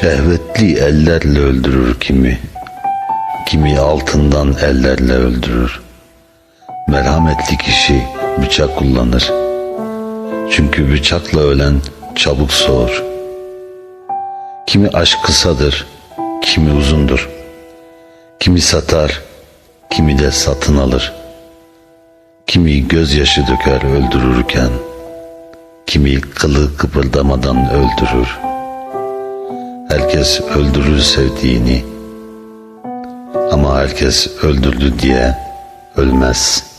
Şehvetli ellerle öldürür kimi, kimi altından ellerle öldürür. Merhametli kişi bıçak kullanır. Çünkü bıçakla ölen çabuk soğur. Kimi aşk kısadır, kimi uzundur. Kimi satar, kimi de satın alır. Kimi gözyaşı döker öldürürken, kimi kılı kıpırdamadan öldürür. Herkes öldürür sevdiğini ama herkes öldürdü diye ölmez.''